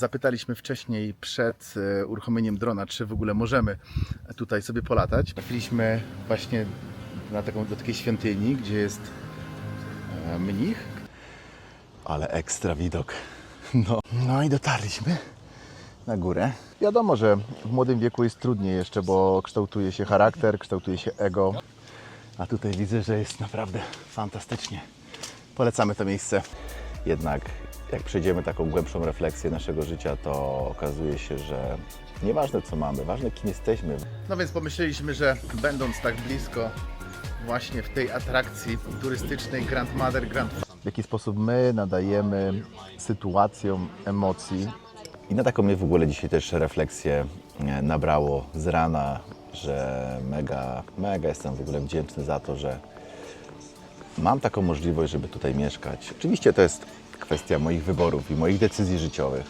Zapytaliśmy wcześniej przed e, uruchomieniem drona, czy w ogóle możemy tutaj sobie polatać. Trafiliśmy właśnie na taką, do takiej świątyni, gdzie jest e, mnich. Ale ekstra widok. No, no i dotarliśmy na górę. Wiadomo, że w młodym wieku jest trudniej jeszcze, bo kształtuje się charakter, kształtuje się ego. A tutaj widzę, że jest naprawdę fantastycznie. Polecamy to miejsce. Jednak jak przejdziemy taką głębszą refleksję naszego życia, to okazuje się, że nieważne co mamy, ważne kim jesteśmy. No więc pomyśleliśmy, że będąc tak blisko właśnie w tej atrakcji turystycznej Grandmother Grand w jaki sposób my nadajemy sytuacjom emocji. I na taką mnie w ogóle dzisiaj też refleksję e, nabrało z rana, że mega, mega jestem w ogóle wdzięczny za to, że mam taką możliwość, żeby tutaj mieszkać. Oczywiście to jest kwestia moich wyborów i moich decyzji życiowych,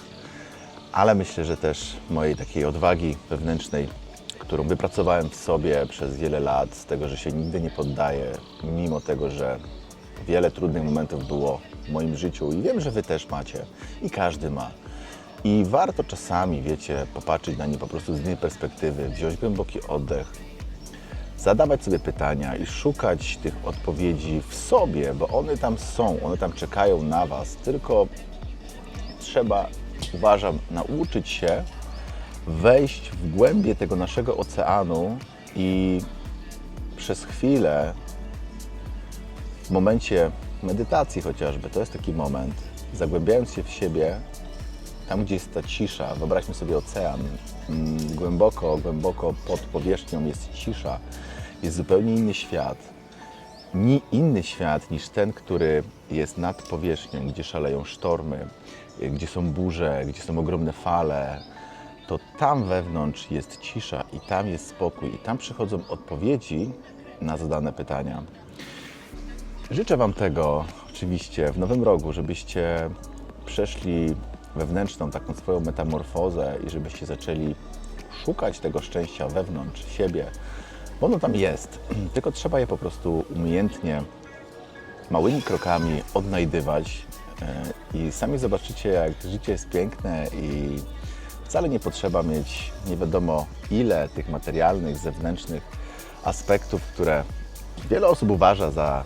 ale myślę, że też mojej takiej odwagi wewnętrznej, którą wypracowałem w sobie przez wiele lat, z tego, że się nigdy nie poddaję, mimo tego, że wiele trudnych momentów było w moim życiu i wiem, że Wy też macie i każdy ma. I warto czasami, wiecie, popatrzeć na nie po prostu z innej perspektywy, wziąć głęboki oddech, zadawać sobie pytania i szukać tych odpowiedzi w sobie, bo one tam są, one tam czekają na Was. Tylko trzeba, uważam, nauczyć się wejść w głębie tego naszego oceanu i przez chwilę, w momencie medytacji chociażby, to jest taki moment, zagłębiając się w siebie, tam gdzie jest ta cisza, wyobraźmy sobie ocean, mm, głęboko, głęboko pod powierzchnią jest cisza, jest zupełnie inny świat. Ni inny świat niż ten, który jest nad powierzchnią, gdzie szaleją sztormy, y, gdzie są burze, gdzie są ogromne fale. To tam wewnątrz jest cisza i tam jest spokój i tam przychodzą odpowiedzi na zadane pytania. Życzę Wam tego oczywiście w nowym roku, żebyście przeszli wewnętrzną taką swoją metamorfozę i żebyście zaczęli szukać tego szczęścia wewnątrz siebie, bo ono tam jest. Tylko trzeba je po prostu umiejętnie, małymi krokami odnajdywać e, i sami zobaczycie, jak życie jest piękne i wcale nie potrzeba mieć nie wiadomo ile tych materialnych, zewnętrznych aspektów, które wiele osób uważa za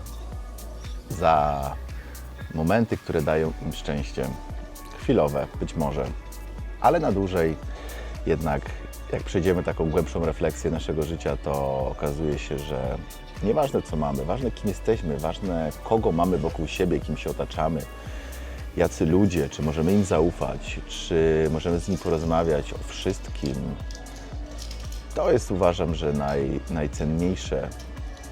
za momenty, które dają im szczęście. Chwilowe być może, ale na dłużej jednak jak przejdziemy taką głębszą refleksję naszego życia, to okazuje się, że nieważne co mamy, ważne kim jesteśmy, ważne kogo mamy wokół siebie, kim się otaczamy, jacy ludzie, czy możemy im zaufać, czy możemy z nimi porozmawiać o wszystkim. To jest uważam, że naj, najcenniejsze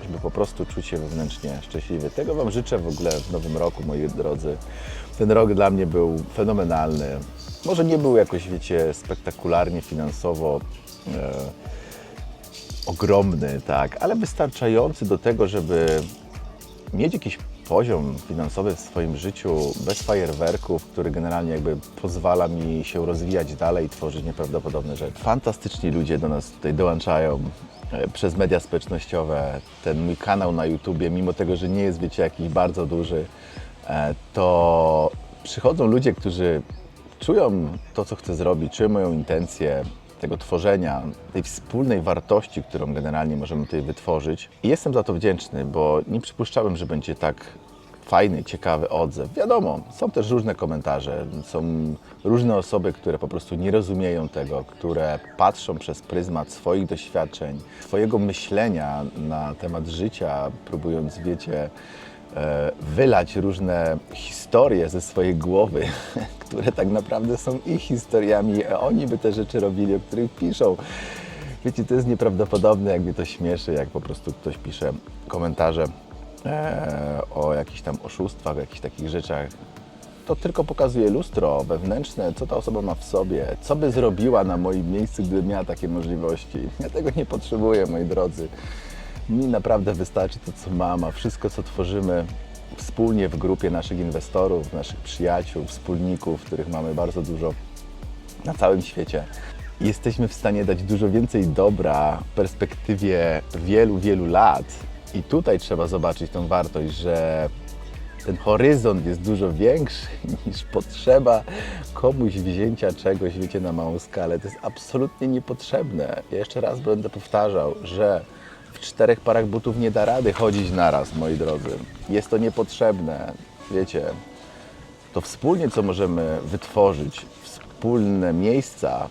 żeby po prostu czuć się wewnętrznie szczęśliwy. Tego Wam życzę w ogóle w nowym roku, moi drodzy. Ten rok dla mnie był fenomenalny. Może nie był jakoś, wiecie, spektakularnie finansowo e, ogromny, tak, ale wystarczający do tego, żeby mieć jakiś poziom finansowy w swoim życiu bez fajerwerków, który generalnie jakby pozwala mi się rozwijać dalej i tworzyć nieprawdopodobne rzeczy. Fantastyczni ludzie do nas tutaj dołączają e, przez media społecznościowe. Ten mój kanał na YouTubie, mimo tego, że nie jest, wiecie, jakiś bardzo duży, e, to przychodzą ludzie, którzy czują to, co chcę zrobić, czują moją intencję tego tworzenia, tej wspólnej wartości, którą generalnie możemy tutaj wytworzyć. I jestem za to wdzięczny, bo nie przypuszczałem, że będzie tak fajny, ciekawy odzew. Wiadomo, są też różne komentarze, są różne osoby, które po prostu nie rozumieją tego, które patrzą przez pryzmat swoich doświadczeń, swojego myślenia na temat życia, próbując, wiecie, wylać różne historie ze swojej głowy, które tak naprawdę są ich historiami, a oni by te rzeczy robili, o których piszą. Wiecie, to jest nieprawdopodobne, jak mnie to śmieszy, jak po prostu ktoś pisze komentarze e, o jakichś tam oszustwach, jakichś takich rzeczach. To tylko pokazuje lustro wewnętrzne, co ta osoba ma w sobie, co by zrobiła na moim miejscu, gdyby miała takie możliwości. Ja tego nie potrzebuję, moi drodzy. Mi naprawdę wystarczy to, co mam, a wszystko, co tworzymy wspólnie w grupie naszych inwestorów, naszych przyjaciół, wspólników, których mamy bardzo dużo na całym świecie. Jesteśmy w stanie dać dużo więcej dobra w perspektywie wielu, wielu lat. I tutaj trzeba zobaczyć tą wartość, że ten horyzont jest dużo większy niż potrzeba komuś wzięcia czegoś, wiecie, na małą skalę. To jest absolutnie niepotrzebne. Ja jeszcze raz będę powtarzał, że czterech parach butów nie da rady chodzić naraz, moi drodzy. Jest to niepotrzebne. Wiecie, to wspólnie, co możemy wytworzyć, wspólne miejsca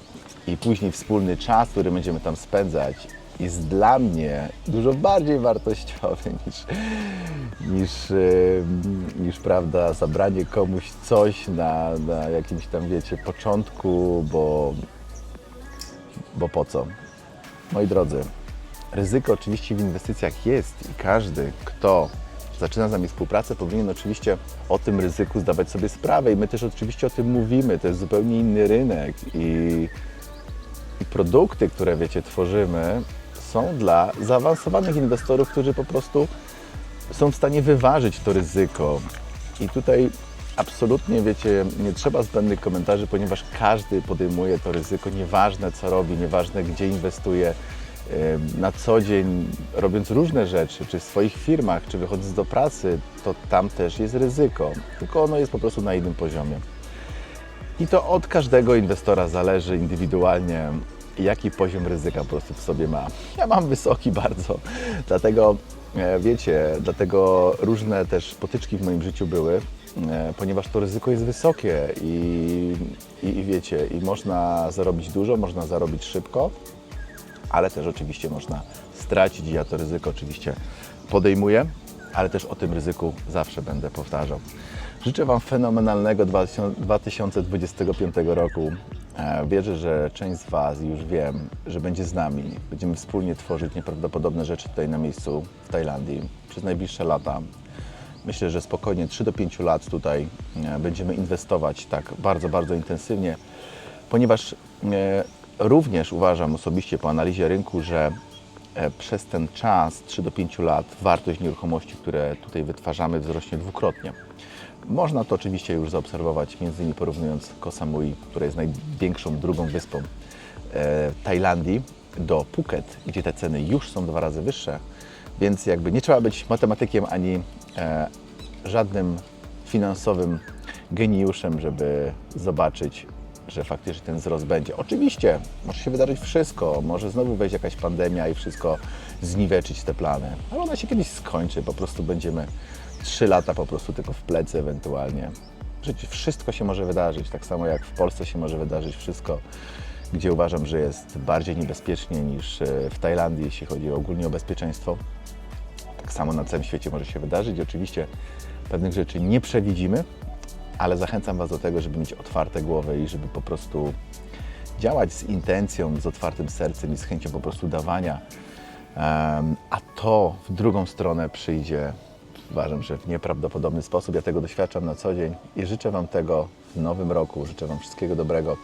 i później wspólny czas, który będziemy tam spędzać, jest dla mnie dużo bardziej wartościowy niż, niż, niż prawda, zabranie komuś coś na, na jakimś tam, wiecie, początku, bo, bo po co? Moi drodzy, ryzyko oczywiście w inwestycjach jest i każdy, kto zaczyna z nami współpracę, powinien oczywiście o tym ryzyku zdawać sobie sprawę i my też oczywiście o tym mówimy. To jest zupełnie inny rynek i, i produkty, które wiecie, tworzymy, są dla zaawansowanych inwestorów, którzy po prostu są w stanie wyważyć to ryzyko. I tutaj absolutnie, wiecie, nie trzeba zbędnych komentarzy, ponieważ każdy podejmuje to ryzyko, nieważne co robi, nieważne gdzie inwestuje, na co dzień robiąc różne rzeczy, czy w swoich firmach, czy wychodząc do pracy, to tam też jest ryzyko, tylko ono jest po prostu na innym poziomie. I to od każdego inwestora zależy indywidualnie, jaki poziom ryzyka po prostu w sobie ma. Ja mam wysoki bardzo, dlatego e, wiecie, dlatego różne też potyczki w moim życiu były, e, ponieważ to ryzyko jest wysokie i, i, i wiecie, i można zarobić dużo, można zarobić szybko, ale też oczywiście można stracić ja to ryzyko oczywiście podejmuję, ale też o tym ryzyku zawsze będę powtarzał. Życzę Wam fenomenalnego 2000 2025 roku. E, Wierzę, że część z Was już wiem, że będzie z nami. Będziemy wspólnie tworzyć nieprawdopodobne rzeczy tutaj na miejscu w Tajlandii przez najbliższe lata. Myślę, że spokojnie 3 do 5 lat tutaj e, będziemy inwestować tak bardzo, bardzo intensywnie, ponieważ e, również uważam osobiście po analizie rynku, że e, przez ten czas 3 do 5 lat wartość nieruchomości, które tutaj wytwarzamy, wzrośnie dwukrotnie. Można to oczywiście już zaobserwować, między innymi porównując Koh Samui, która jest największą drugą wyspą e, Tajlandii, do Phuket, gdzie te ceny już są dwa razy wyższe, więc jakby nie trzeba być matematykiem ani e, żadnym finansowym geniuszem, żeby zobaczyć, że faktycznie ten wzrost będzie. Oczywiście może się wydarzyć wszystko, może znowu wejść jakaś pandemia i wszystko zniweczyć te plany, ale ona się kiedyś skończy, po prostu będziemy trzy lata po prostu tylko w plecy ewentualnie. Przecież wszystko się może wydarzyć, tak samo jak w Polsce się może wydarzyć wszystko, gdzie uważam, że jest bardziej niebezpiecznie niż e, w Tajlandii, jeśli chodzi ogólnie o bezpieczeństwo. Tak samo na całym świecie może się wydarzyć. Oczywiście pewnych rzeczy nie przewidzimy, ale zachęcam Was do tego, żeby mieć otwarte głowy i żeby po prostu działać z intencją, z otwartym sercem i z chęcią po prostu dawania. A to w drugą stronę przyjdzie, uważam, że w nieprawdopodobny sposób. Ja tego doświadczam na co dzień i życzę Wam tego w nowym roku. Życzę Wam wszystkiego dobrego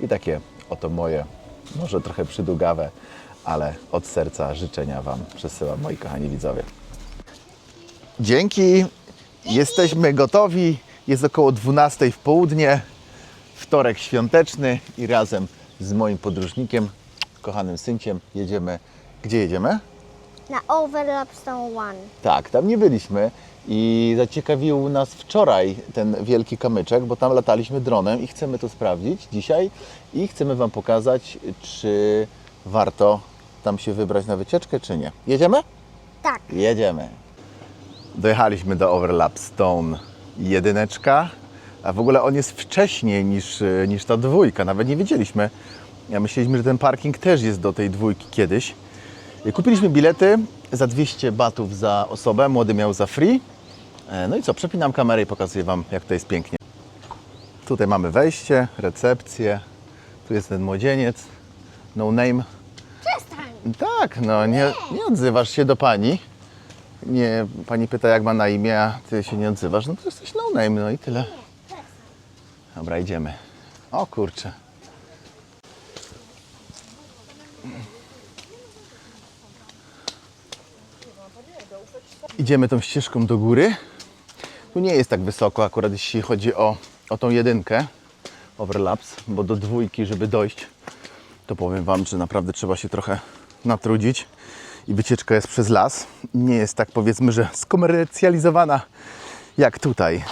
i takie oto moje, może trochę przydługawe, ale od serca życzenia Wam przesyłam, moi kochani widzowie. Dzięki. Jesteśmy gotowi. Jest około 12 w południe. Wtorek świąteczny i razem z moim podróżnikiem, kochanym synciem, jedziemy. Gdzie jedziemy? Na Overlap Stone One. Tak, tam nie byliśmy i zaciekawił nas wczoraj ten wielki kamyczek, bo tam lataliśmy dronem i chcemy to sprawdzić dzisiaj i chcemy Wam pokazać, czy warto tam się wybrać na wycieczkę, czy nie. Jedziemy? Tak. Jedziemy. Dojechaliśmy do Overlap Stone jedyneczka, a w ogóle on jest wcześniej niż, e, niż ta dwójka, nawet nie wiedzieliśmy. Ja myśleliśmy, że ten parking też jest do tej dwójki kiedyś. I Kupiliśmy bilety za 200 batów za osobę, młody miał za free. E, No i co, przepinam kamerę i pokazuję Wam, jak to jest pięknie. Tutaj mamy wejście, recepcję, tu jest ten młodzieniec, no name. Przestań. Tak, no nie, nie odzywasz się do pani. Nie, pani pyta jak ma na imię, a ty się nie odzywasz, no to jesteś no name, no i tyle. Dobra, idziemy. O kurczę. Idziemy tą ścieżką do góry. Tu nie jest tak wysoko, akurat jeśli chodzi o, o tą jedynkę overlaps, bo do dwójki, żeby dojść, to powiem Wam, że naprawdę trzeba się trochę natrudzić i wycieczka jest przez las. Nie jest tak powiedzmy, że skomercjalizowana jak tutaj.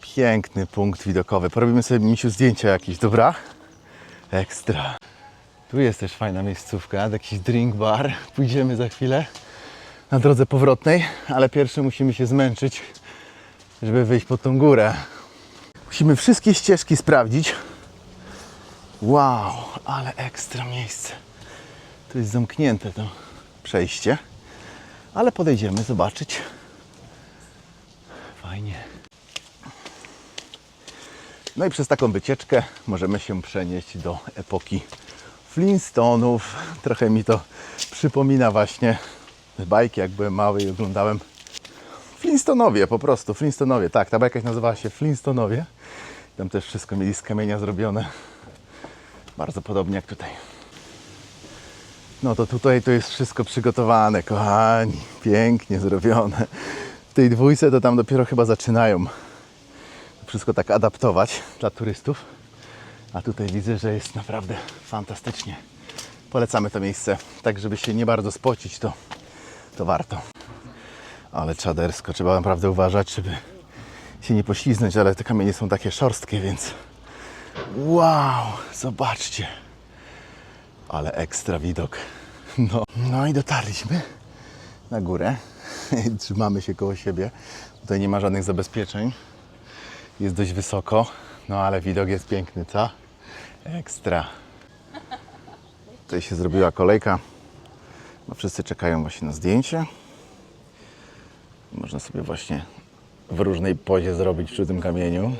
Piękny punkt widokowy. Porobimy sobie misiu zdjęcia jakieś, dobra? Ekstra. Tu jest też fajna miejscówka, jakiś drink bar. Pójdziemy za chwilę na drodze powrotnej, ale pierwszy musimy się zmęczyć, żeby wyjść pod tą górę. Musimy wszystkie ścieżki sprawdzić. Wow, ale ekstra miejsce. Tu jest zamknięte to przejście, ale podejdziemy zobaczyć. Fajnie. No i przez taką wycieczkę możemy się przenieść do epoki Flintstonów. Trochę mi to przypomina właśnie te bajki, jak byłem mały i oglądałem Flintstonowie po prostu, Flintstonowie. Tak, ta bajka nazywała się Flintstonowie. Tam też wszystko mieli z kamienia zrobione. Bardzo podobnie jak tutaj. No to tutaj to jest wszystko przygotowane, kochani. Pięknie zrobione. W tej dwójce to tam dopiero chyba zaczynają wszystko tak adaptować dla turystów. A tutaj widzę, że jest naprawdę fantastycznie. Polecamy to miejsce. Tak, żeby się nie bardzo spocić, to, to warto. Ale czadersko, trzeba naprawdę uważać, żeby się nie pośliznąć, ale te kamienie są takie szorstkie, więc wow, zobaczcie. Ale ekstra widok. No, no i dotarliśmy na górę. Trzymamy się koło siebie. Tutaj nie ma żadnych zabezpieczeń. Jest dość wysoko, no ale widok jest piękny, co? Ekstra. Tutaj się zrobiła kolejka. No wszyscy czekają właśnie na zdjęcie. Można sobie właśnie w różnej pozie zrobić przy tym kamieniu.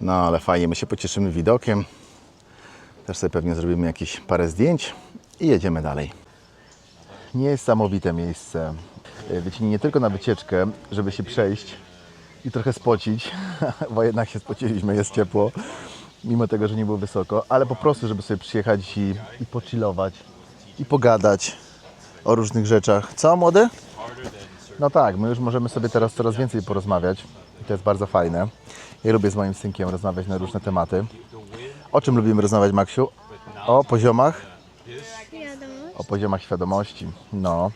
No ale fajnie, my się pocieszymy widokiem. Też sobie pewnie zrobimy jakieś parę zdjęć i jedziemy dalej. Niesamowite miejsce. Wiecie, nie tylko na wycieczkę, żeby się przejść i trochę spocić, bo jednak się spociliśmy, jest ciepło, mimo tego, że nie było wysoko, ale po prostu, żeby sobie przyjechać i, i pochillować, i pogadać o różnych rzeczach. Co, młody? No tak, my już możemy sobie teraz coraz więcej porozmawiać i to jest bardzo fajne. Ja lubię z moim synkiem rozmawiać na różne tematy. O czym lubimy rozmawiać, Maksiu? O poziomach? O poziomach świadomości. No.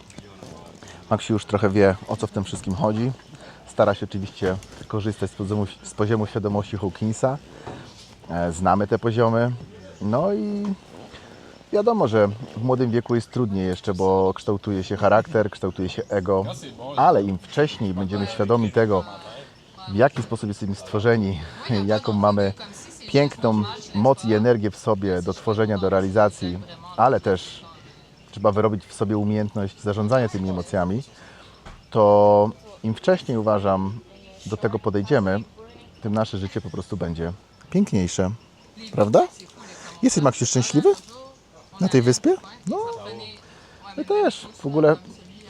Maksiu już trochę wie, o co w tym wszystkim chodzi. Stara się oczywiście korzystać z poziomu, z poziomu świadomości Hawkinsa. E, Znamy te poziomy. No i wiadomo, że w młodym wieku jest trudniej jeszcze, bo kształtuje się charakter, kształtuje się ego, ale im wcześniej będziemy świadomi tego, w jaki sposób jesteśmy stworzeni, jaką mamy piękną moc i energię w sobie do tworzenia, do realizacji, ale też trzeba wyrobić w sobie umiejętność zarządzania tymi emocjami, to im wcześniej uważam do tego podejdziemy, tym nasze życie po prostu będzie piękniejsze. Prawda? Jesteś Maksiu szczęśliwy? Na tej wyspie? No, my też. W ogóle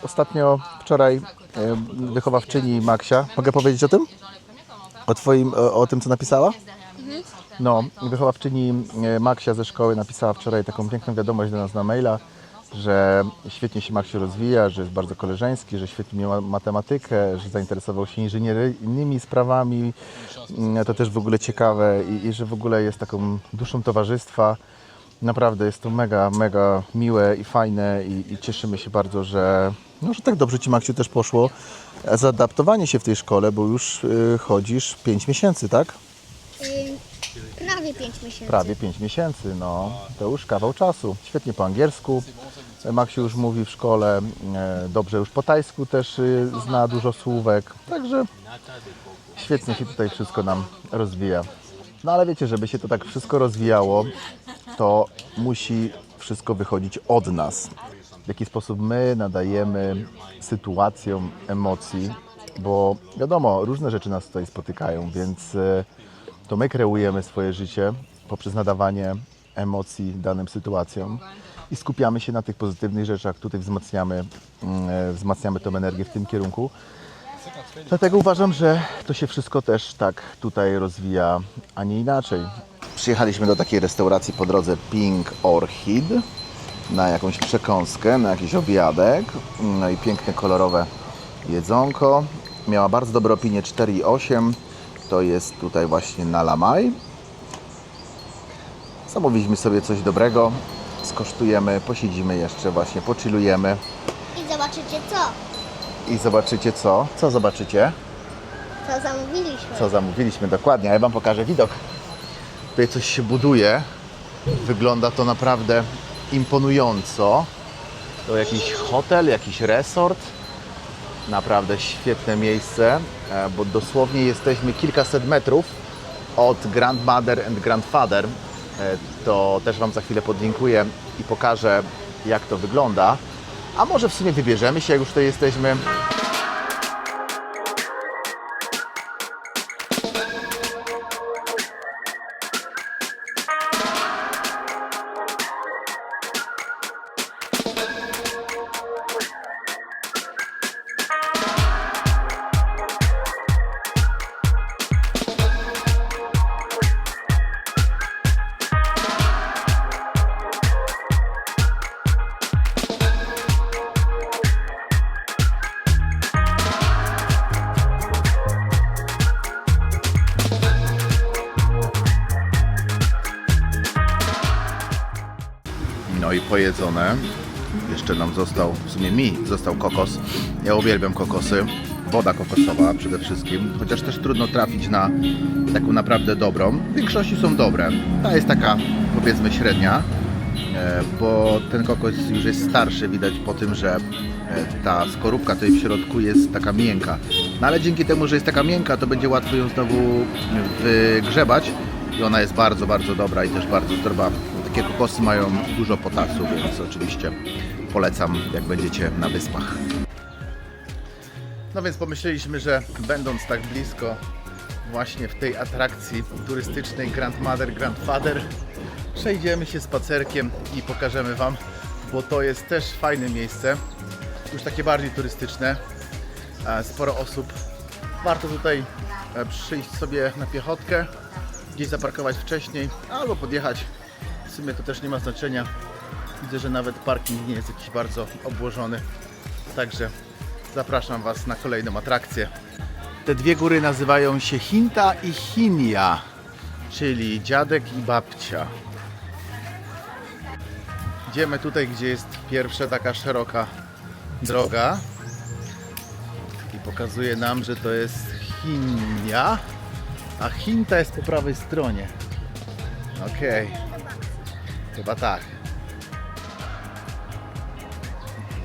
ostatnio, wczoraj wychowawczyni Maksia, mogę powiedzieć o tym? O, twoim, o, o tym, co napisała? No, wychowawczyni e, Maksia ze szkoły napisała wczoraj taką piękną wiadomość do nas na maila, że świetnie się Maksiu rozwija, że jest bardzo koleżeński, że świetnie ma matematykę, że zainteresował się inżynieryjnymi sprawami. Mm, To też w ogóle ciekawe i, i że w ogóle jest taką duszą towarzystwa. Naprawdę jest to mega, mega miłe i fajne i, i cieszymy się bardzo, że, no, że tak dobrze Ci Maksiu też poszło zaadaptowanie się w tej szkole, bo już y, chodzisz 5 miesięcy, tak? Prawie 5 miesięcy. Prawie 5 miesięcy, no to już kawał czasu. Świetnie po angielsku. Maksiu już mówi w szkole, e, dobrze już po tajsku też y, zna dużo słówek, także świetnie się tutaj wszystko nam rozwija. No ale wiecie, żeby się to tak wszystko rozwijało, to musi wszystko wychodzić od nas. W jaki sposób my nadajemy sytuacjom emocji, bo wiadomo, różne rzeczy nas tutaj spotykają, więc e, to my kreujemy swoje życie poprzez nadawanie emocji danym sytuacjom i skupiamy się na tych pozytywnych rzeczach. Tutaj wzmacniamy, mm, e, wzmacniamy tą energię w tym kierunku. Dlatego uważam, że to się wszystko też tak tutaj rozwija, a nie inaczej. Przyjechaliśmy do takiej restauracji po drodze Pink Orchid na jakąś przekąskę, na jakiś obiadek. No i piękne, kolorowe jedzonko. Miała bardzo dobre opinie 4,8. To jest tutaj właśnie na Lamaj. Zamówiliśmy sobie coś dobrego. Skosztujemy, posiedzimy jeszcze właśnie, pochillujemy I zobaczycie co? i zobaczycie co? Co zobaczycie? Co zamówiliśmy? co zamówiliśmy dokładnie, ale Wam pokażę widok. Tutaj coś się buduje. Wygląda to naprawdę imponująco. To jakiś hotel, jakiś resort. Naprawdę świetne miejsce, e, bo dosłownie jesteśmy kilkaset metrów od Grandmother and Grandfather. E, To też Wam za chwilę podlinkuję i pokażę, jak to wygląda. A może w sumie wybierzemy się, jak już tutaj jesteśmy. Pojedzone. Jeszcze nam został, w sumie mi został kokos. Ja uwielbiam kokosy. Woda kokosowa przede wszystkim, chociaż też trudno trafić na taką naprawdę dobrą. W większości są dobre. Ta jest taka powiedzmy średnia, e, bo ten kokos już jest starszy. Widać po tym, że e, ta skorupka tutaj w środku jest taka miękka. No ale dzięki temu, że jest taka miękka, to będzie łatwo ją znowu wygrzebać i ona jest bardzo, bardzo dobra i też bardzo zdrowa. Takie kokosy mają dużo potasu, więc oczywiście polecam, jak będziecie na wyspach. No więc pomyśleliśmy, że będąc tak blisko właśnie w tej atrakcji turystycznej Grandmother, Grandfather, przejdziemy się spacerkiem i pokażemy Wam, bo to jest też fajne miejsce, już takie bardziej turystyczne. E, Sporo osób. Warto tutaj e, przyjść sobie na piechotkę, gdzieś zaparkować wcześniej, albo podjechać. W sumie to też nie ma znaczenia. Widzę, że nawet parking nie jest jakiś bardzo obłożony. Także zapraszam Was na kolejną atrakcję. Te dwie góry nazywają się Hinta i Hinia, czyli dziadek i babcia. Idziemy tutaj, gdzie jest pierwsza taka szeroka droga i pokazuje nam, że to jest Chinia, a Hinta jest po prawej stronie. Okej, chyba tak.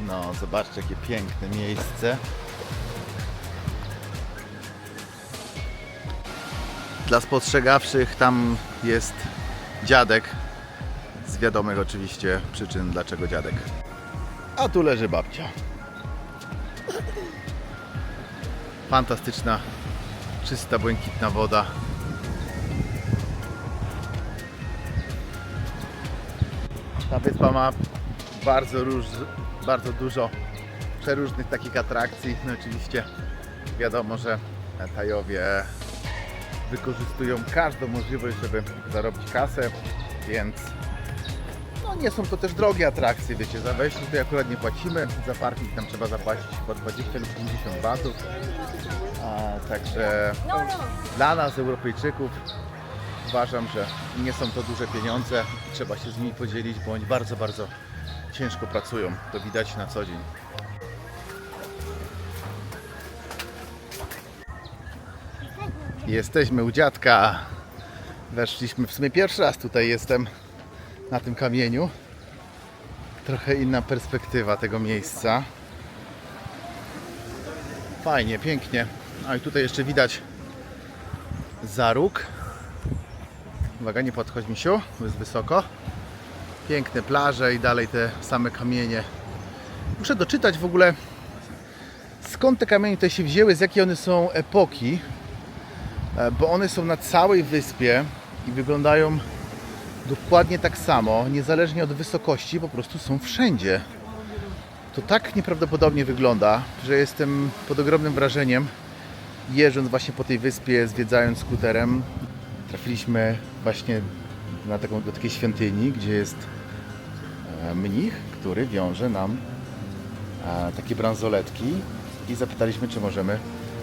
No, zobaczcie, jakie piękne miejsce. Dla spostrzegawszych tam jest dziadek. Z wiadomych oczywiście przyczyn, dlaczego dziadek. A tu leży babcia. Fantastyczna, czysta, błękitna woda. Ta wyspa ma bardzo, róż, bardzo dużo przeróżnych takich atrakcji. No oczywiście wiadomo, że Tajowie wykorzystują każdą możliwość, żeby zarobić kasę, więc nie są to też drogie atrakcje, wiecie, za wejście tutaj akurat nie płacimy, za parking tam trzeba zapłacić chyba 20 lub 50 batów, a, także dla nas Europejczyków uważam, że nie są to duże pieniądze, trzeba się z nimi podzielić, bo oni bardzo, bardzo ciężko pracują, to widać na co dzień. Jesteśmy u dziadka. Weszliśmy w sumie pierwszy raz tutaj jestem na tym kamieniu. Trochę inna perspektywa tego miejsca. Fajnie, pięknie. A i tutaj jeszcze widać zaróg. Uwaga, nie podchodź misiu, bo jest wysoko. Piękne plaże i dalej te same kamienie. Muszę doczytać w ogóle skąd te kamienie tutaj się wzięły, z jakiej one są epoki e, bo one są na całej wyspie i wyglądają dokładnie tak samo, niezależnie od wysokości, po prostu są wszędzie. To tak nieprawdopodobnie wygląda, że jestem pod ogromnym wrażeniem, jeżdżąc właśnie po tej wyspie, zwiedzając skuterem. Trafiliśmy właśnie na taką, do takiej świątyni, gdzie jest e, mnich, który wiąże nam e, takie bransoletki i zapytaliśmy, czy możemy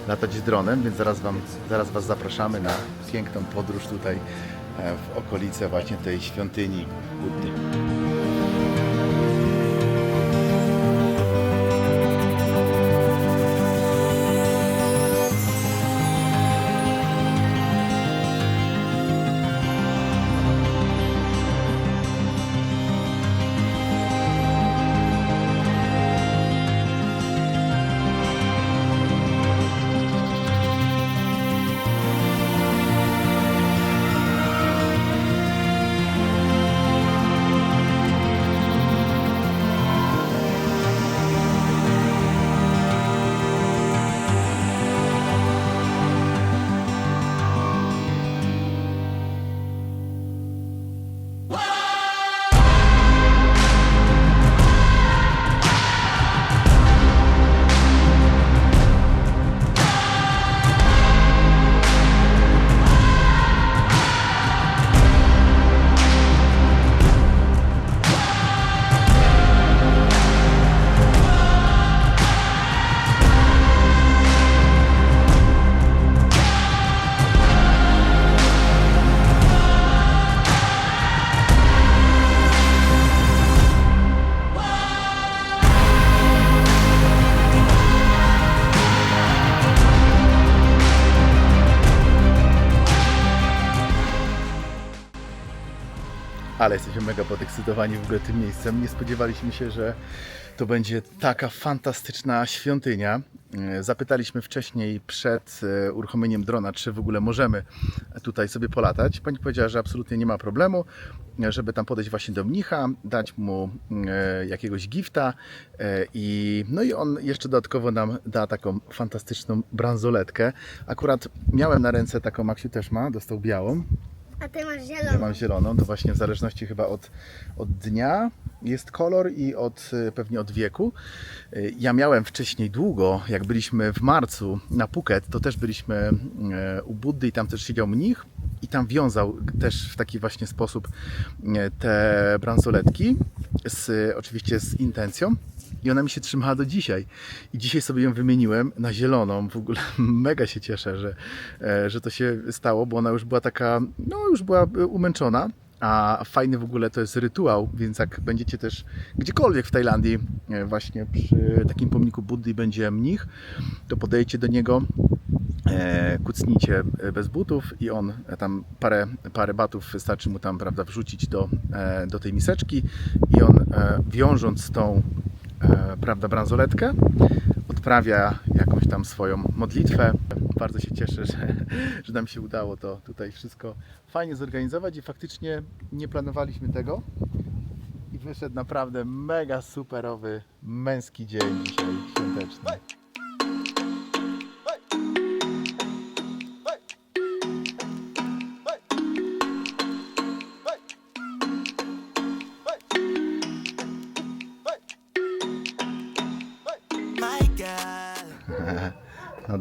latać dronem, więc zaraz, wam, zaraz Was zapraszamy na piękną podróż tutaj w okolice właśnie tej świątyni Buddy. Ale jesteśmy mega podekscytowani w ogóle tym miejscem. Nie spodziewaliśmy się, że to będzie taka fantastyczna świątynia. E, Zapytaliśmy wcześniej przed e, uruchomieniem drona, czy w ogóle możemy tutaj sobie polatać. Pani powiedziała, że absolutnie nie ma problemu, żeby tam podejść właśnie do mnicha, dać mu e, jakiegoś gifta i no i on jeszcze dodatkowo nam da taką fantastyczną bransoletkę. Akurat miałem na ręce taką, Maksiu też ma, dostał białą, A ty masz ja zieloną. mam zieloną, to właśnie w zależności chyba od, od dnia jest kolor i od, y, pewnie od wieku. Y, Ja miałem wcześniej długo, jak byliśmy w marcu na Phuket, to też byliśmy e, u Buddy i tam też siedział mnich i tam wiązał też w taki właśnie sposób e, te bransoletki, z, oczywiście z intencją. I ona mi się trzymała do dzisiaj. I dzisiaj sobie ją wymieniłem na zieloną. W ogóle mega się cieszę, że, e, że to się stało, bo ona już była taka, no już była e, umęczona. A fajny w ogóle to jest rytuał, więc jak będziecie też gdziekolwiek w Tajlandii, e, właśnie przy takim pomniku Buddy będzie mnich, to podejdźcie do niego, kucnijcie bez butów i on tam parę, parę batów wystarczy mu tam prawda, wrzucić do, do tej miseczki i on wiążąc tą prawda, bransoletkę odprawia jakąś tam swoją modlitwę. Bardzo się cieszę, że, że nam się udało to tutaj wszystko fajnie zorganizować i faktycznie nie planowaliśmy tego i wyszedł naprawdę mega superowy męski dzień dzisiaj świąteczny.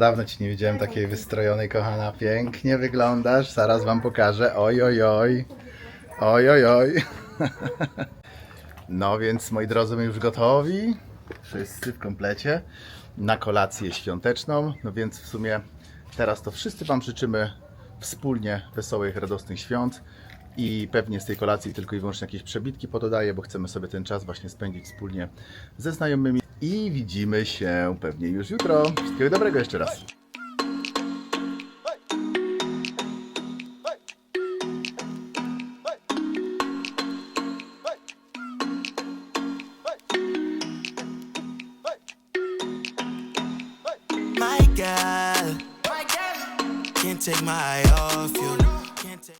Dawno Ci nie widziałem takiej wystrojonej, kochana. Pięknie wyglądasz. Zaraz Wam pokażę. Oj, oj, oj. Oj, oj, oj. No więc, moi drodzy, my już gotowi. Wszyscy w komplecie na kolację świąteczną. No więc w sumie teraz to wszyscy Wam życzymy wspólnie wesołych, radosnych świąt. I pewnie z tej kolacji tylko i wyłącznie jakieś przebitki pododaję, bo chcemy sobie ten czas właśnie spędzić wspólnie ze znajomymi. I widzimy się pewnie już jutro. Wszystkiego dobrego jeszcze raz.